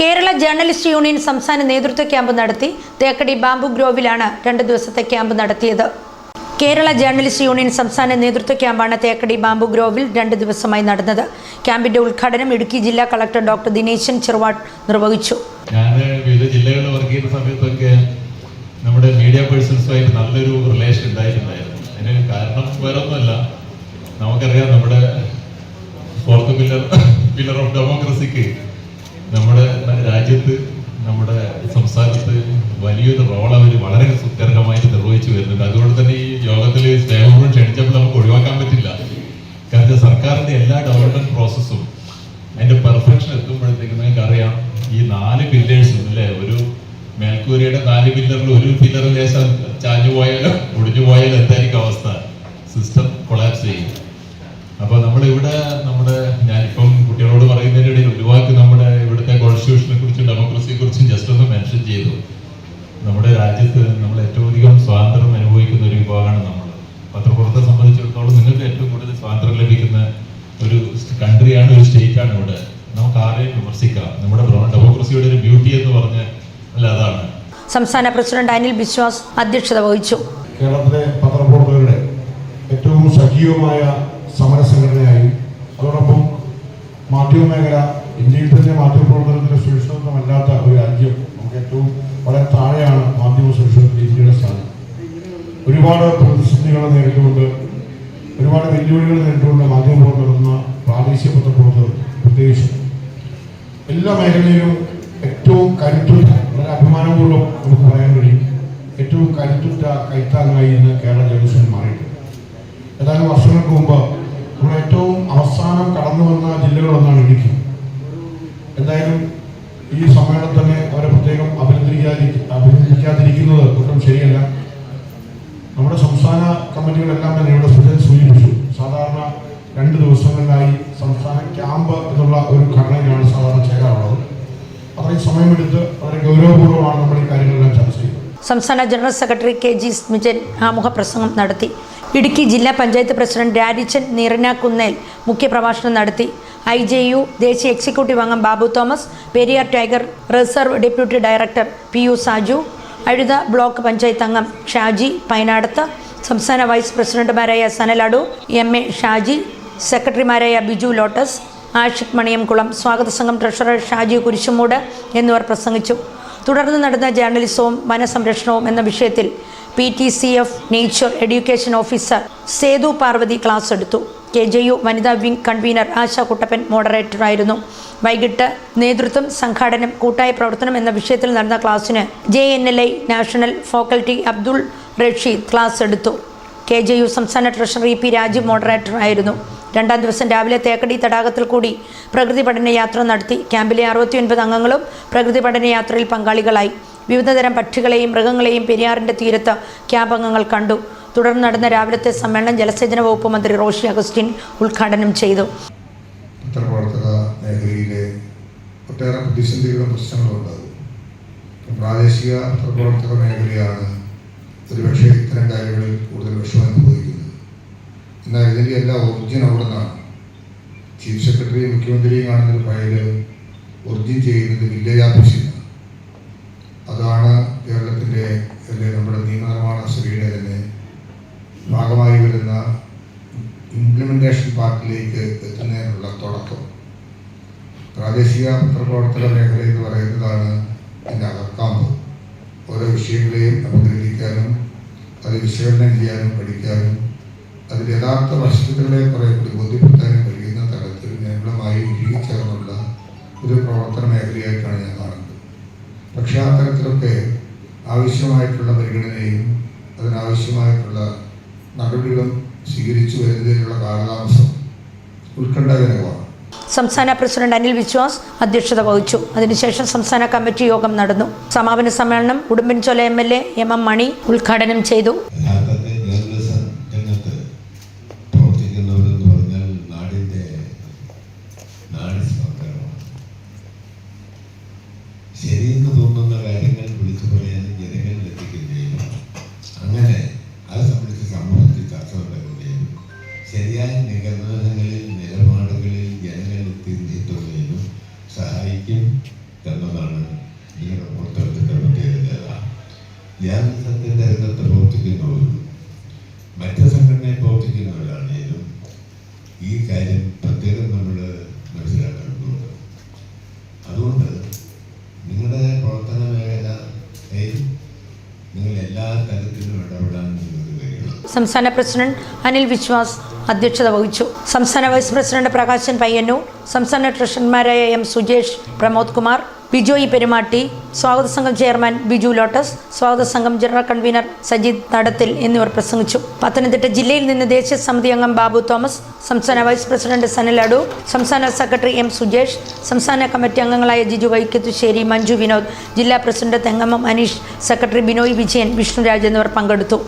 Kerala journalist union സംസ്ഥാന നേതൃത്വ camp നടത്തി തേക്കടി ബാംബു ഗ്രോവിലാണ് രണ്ട് ദിവസത്തെ ക്യാമ്പ് നടത്തിയത്. കേരള ജേർണലിസ്റ്റ് യൂണിയൻ സംസ്ഥാന നേതൃത്വ ക്യാമ്പാണ് തേക്കടി ബാംബു ഗ്രോവിൽ രണ്ട് ദിവസമായി നടന്നത്. ക്യാമ്പിന്റെ ഉദ്ഘാടനം ഇടുക്കി ജില്ലാ കളക്ടർ ഡോക്ടർ ദിനേശൻ ചെറുവാട്ട് നിർവഹിച്ചു. ഞാൻ നമ്മുടെ മീഡിയ പേഴ്സൺസുമായിട്ട് നല്ലൊരു റിലേഷൻ ഉണ്ടായിട്ടുണ്ടായിരുന്നു. അതിന് കാരണം വേറെ ഒന്നുമല്ല നമുക്കറിയാം നമ്മുടെ ഫോർത്ത് പില്ലർ പില്ലർ ഓഫ് ഡെമോക്രസിക്ക് നമ്മുടെ രാജ്യത്ത് നമ്മുടെ സംസ്ഥാനത്ത് വലിയൊരു റോൾ അവർ വളരെ സുത്യർഹമായിട്ട് നിർവഹിച്ചു വരുന്നുണ്ട്. അതുകൊണ്ട് തന്നെ ഈ യോഗത്തിൽ സ്നേഹപൂർവം ക്ഷണിച്ചപ്പോൾ നമുക്ക് ഒഴിവാക്കാൻ പറ്റില്ല. കാരണം സർക്കാരിന്റെ എല്ലാ ഡെവലപ്മെന്റ് പ്രോസസ്സും അതിന്റെ പെർഫെക്ഷൻ എത്തുമ്പോഴത്തേക്കും നിങ്ങൾക്ക് അറിയാം ഈ നാല് പില്ലേഴ്സും അല്ലേ? ഒരു മേൽക്കൂരയുടെ നാല് പില്ലറിൽ ഒരു പില്ലർ ലേശം ചാഞ്ഞു പോയാലോ ഒടിഞ്ഞു പോയാലോ എന്തായിരിക്കും അവസ്ഥ? സിസ്റ്റം കൊളാപ്സ് ചെയ്യും. അപ്പൊ നമ്മളിവിടെ നമ്മുടെ ഏറ്റവും അധികം സ്വാതന്ത്ര്യം അനുഭവിക്കുന്ന ഒരു വിഭാഗമാണ് നമ്മൾ പത്രപ്പുറത്തെ സംബന്ധിച്ചിടത്തോളം നിങ്ങൾക്ക് ഏറ്റവും കൂടുതൽ സ്വാതന്ത്ര്യം ലഭിക്കുന്ന ഒരു കൺട്രിയാണ് ഒരു സ്റ്റേറ്റ് ആണ് ഇവിടെ. നമുക്ക് ആരെയും വിമർശിക്കാം. നമ്മുടെ ഡെമോക്രസിയുടെ ഒരു ബ്യൂട്ടി എന്ന് പറഞ്ഞ അല്ല അതാണ്. സംസ്ഥാന പ്രസിഡന്റ് അനിൽ ബിശ്വാസ് അധ്യക്ഷത വഹിച്ചു. കേരളത്തിലെ പത്രപ്രവർത്തകരുടെ ഏറ്റവും സജീവമായ സമര സംഘടനയായി അതോടൊപ്പം മാധ്യമ മേഖല ഇന്ത്യയിൽ തന്നെ മാധ്യമപ്രവർത്തനത്തിന് സുരക്ഷിതമല്ലാത്ത ഒരു രാജ്യം നമുക്ക് ഏറ്റവും ഒരുപാട് പ്രതിസന്ധികൾ നേരിട്ടുകൊണ്ട് ഒരുപാട് വെല്ലുവിളികൾ നേരിട്ടുകൊണ്ട് മാധ്യമപ്രവർത്തകർ നടത്തുന്ന പ്രാദേശിക പത്രപ്രവർത്തകർ പ്രത്യേകിച്ച് എല്ലാ മേഖലയിലും ഏറ്റവും കരുത്തുറ്റ വളരെ അഭിമാനപൂർവം നമുക്ക് പറയാൻ കഴിയും ഏറ്റവും കരുത്തുറ്റ കൈത്താങ്ങായി ഇന്ന് കേരള ജനസൻ മാറിയിട്ടുണ്ട് ഏതാനും വർഷങ്ങൾക്ക് മുമ്പ് നമ്മൾ ഏറ്റവും അവസാനം കടന്നു വന്ന ജില്ലകളൊന്നാണ് ഇടുക്കി. എന്തായാലും ഈ സമ്മേളനത്തിനെ അവരെ പ്രത്യേകം അഭിനന്ദിക്കാതി അഭിനന്ദിക്കാതിരിക്കുന്നത് ഒട്ടും ശരിയല്ല. നമ്മുടെ സംസ്ഥാന കമ്മിറ്റികളെല്ലാം തന്നെ ഇവിടെ സുജൻ സൂചിപ്പിച്ചു. സാധാരണ രണ്ട് ദിവസങ്ങളിലായി സംസ്ഥാന ക്യാമ്പ് എന്നുള്ള ഒരു ഘടനയിലാണ് സാധാരണ ചേരാറുള്ളത്. അത്രയും സമയമെടുത്ത് വളരെ ഗൗരവപൂർവമാണ് നമ്മൾ ഈ കാര്യങ്ങളെല്ലാം ചർച്ച ചെയ്യുന്നത്. സംസ്ഥാന general secretary K G Smijan ആമുഖ പ്രസംഗം നടത്തി. ഇടുക്കി ജില്ലാ പഞ്ചായത്ത് പ്രസിഡന്റ് രാരിച്ചൻ നിറനാക്കുന്നേൽ മുഖ്യപ്രഭാഷണം നടത്തി. ഐ ജെ യു ദേശീയ എക്സിക്യൂട്ടീവ് അംഗം Babu Thomas Periyar tiger reserve deputy director P U Saju Azhutha block panchayat അംഗം ഷാജി പൈനാടത്ത് സംസ്ഥാന വൈസ് പ്രസിഡന്റുമാരായ സനലാഡു എം എ ഷാജി സെക്രട്ടറിമാരായ ബിജു ലോട്ടസ് ആഷിഖ് മണിയംകുളം സ്വാഗത സംഘം ട്രഷറർ ഷാജി കുരിശുമൂട് എന്നിവർ പ്രസംഗിച്ചു. തുടർന്ന് നടന്ന ജേർണലിസവും വനസംരക്ഷണവും എന്ന വിഷയത്തിൽ PTCF nature education officer Sethu Parvathi class എടുത്തു. കെ ജെ യു വനിതാ വിംഗ് കൺവീനർ ആശ കുട്ടപ്പൻ മോഡറേറ്ററായിരുന്നു. വൈകിട്ട് നേതൃത്വം സംഘാടനം കൂട്ടായ പ്രവർത്തനം എന്ന വിഷയത്തിൽ നടന്ന ക്ലാസ്സിന് JNLI national faculty Abdul Rasheed class എടുത്തു. കെ ജെ യു സംസ്ഥാന ട്രഷറി പി രാജു മോഡറേറ്ററായിരുന്നു. രണ്ടാം ദിവസം രാവിലെ തേക്കടി തടാകത്തിൽ കൂടി പ്രകൃതി പഠന യാത്ര നടത്തി. ക്യാമ്പിലെ അറുപത്തിയൊൻപത് അംഗങ്ങളും പ്രകൃതി പഠന യാത്രയിൽ പങ്കാളികളായി. വിവിധതരം പക്ഷികളെയും മൃഗങ്ങളെയും പെരിയാറിന്റെ തീരത്ത് ക്യാമ്പ് അംഗങ്ങൾ കണ്ടു. തുടർന്ന് നടന്ന രാവിലത്തെ സമ്മേളനം ജലസേചന വകുപ്പ് മന്ത്രി റോഷി അഗസ്റ്റിൻ ഉദ്ഘാടനം ചെയ്തു. പത്രപ്രവർത്തക മേഖലയിലെ ഒട്ടേറെ പ്രതിസന്ധികളും പ്രശ്നങ്ങളും പ്രാദേശിക പത്രപ്രവർത്തക മേഖലയാണ് ഒരുപക്ഷെ ഇത്തരം കാര്യങ്ങളിൽ കൂടുതൽ വിഷമം അനുഭവിക്കുന്നത്. എന്നാൽ ഇതിന്റെ എല്ലാ ഒറിജിൻ അവിടെ നിന്നാണ്. ചീഫ് സെക്രട്ടറിയും മുഖ്യമന്ത്രിയും കാണുന്നൊരു ഫയൽ ഒറിജിൻ ചെയ്യുന്നത് വില്ലേജ് ഓഫീസിലാണ് അതാണ് കേരളത്തിന്റെ അല്ലെ നമ്മുടെ നിയമനിർമ്മാണ സഭയുടെ തന്നെ ഭാഗമായി വരുന്ന പാർട്ടിലേക്ക് എത്തുന്നതിനുള്ള തുടക്കം. പ്രാദേശിക പത്രപ്രവർത്തന മേഖല എന്ന് പറയുന്നതാണ് എന്റെ അകക്കാമ്പ്. ഓരോ വിഷയങ്ങളെയും അഭിനന്ദിക്കാനും അത് വിശകലനം ചെയ്യാനും പഠിക്കാനും അതിന്റെ യഥാർത്ഥ വസ്തുതകളെ കുറെ കൂടി ബോധ്യപ്പെടുത്താനും കഴിയുന്ന തരത്തിൽ ഞങ്ങളുമായി ഇഴുകിച്ചേർന്നുള്ള ഒരു പ്രവർത്തന മേഖലയായിട്ടാണ് ഞാൻ കാണുന്നത്. പക്ഷേ ആ തരത്തിലൊക്കെ ആവശ്യമായിട്ടുള്ള പരിഗണനയും അതിനാവശ്യമായിട്ടുള്ള നടപടികളും സ്വീകരിച്ചു വരുന്നതിനുള്ള കാലതാമസം ഉത്കണ്ഠാജനകമാണ്. സംസ്ഥാന പ്രസിഡന്റ് അനിൽ വിശ്വാസ് അധ്യക്ഷത വഹിച്ചു. അതിനുശേഷം സംസ്ഥാന കമ്മിറ്റി യോഗം നടന്നു. സമാപന സമ്മേളനം Udumbanchola M L A M M Mani ഉദ്ഘാടനം ചെയ്തു. ശരിയായ നിഗമനങ്ങളിൽ നിലപാടുകളിൽ ജനങ്ങൾ എത്തി എത്തുന്നതിനും സഹായിക്കും എന്നതാണ് ഈ പ്രവർത്തനത്തിന്റെ പ്രത്യേകത ജേർണലിസത്തിന്റെ രംഗത്ത് പ്രവർത്തിക്കുന്നവരും മറ്റ് സംഘടനയിൽ പ്രവർത്തിക്കുന്നവരാണെങ്കിലും ഈ കാര്യം പ്രത്യേകം നമ്മൾ മനസ്സിലാക്കേണ്ടതുണ്ട്. അതുകൊണ്ട് നിങ്ങളുടെ പ്രവർത്തന മേഖലയിൽ നിങ്ങൾ എല്ലാ തരത്തിലും ഇടപെടാൻ സംസ്ഥാന പ്രസിഡന്റ് അനിൽ വിശ്വാസ് അധ്യക്ഷത വഹിച്ചു. സംസ്ഥാന വൈസ് പ്രസിഡന്റ് പ്രകാശൻ പയ്യന്നൂർ സംസ്ഥാന ട്രഷറർമാരായ എം സുജേഷ് പ്രമോദ് കുമാർ ബിജോയി പെരുമാട്ടി സ്വാഗത സംഘം ചെയർമാൻ ബിജു ലോട്ടസ് സ്വാഗത സംഘം ജനറൽ കൺവീനർ സജിത് നടത്തിൽ എന്നിവർ പ്രസംഗിച്ചു. പത്തനംതിട്ട ജില്ലയിൽ നിന്ന് ദേശീയ സമിതി അംഗം ബാബു തോമസ് സംസ്ഥാന വൈസ് പ്രസിഡന്റ് സനൽ അടൂർ സംസ്ഥാന സെക്രട്ടറി എം സുജേഷ് സംസ്ഥാന കമ്മിറ്റി അംഗങ്ങളായ ജിജു വൈക്കത്തുശ്ശേരി മഞ്ജു വിനോദ് ജില്ലാ പ്രസിഡന്റ് തെങ്ങമ്മം അനീഷ് സെക്രട്ടറി ബിനോയ് വിജയൻ വിഷ്ണുരാജ് എന്നിവർ പങ്കെടുത്തു.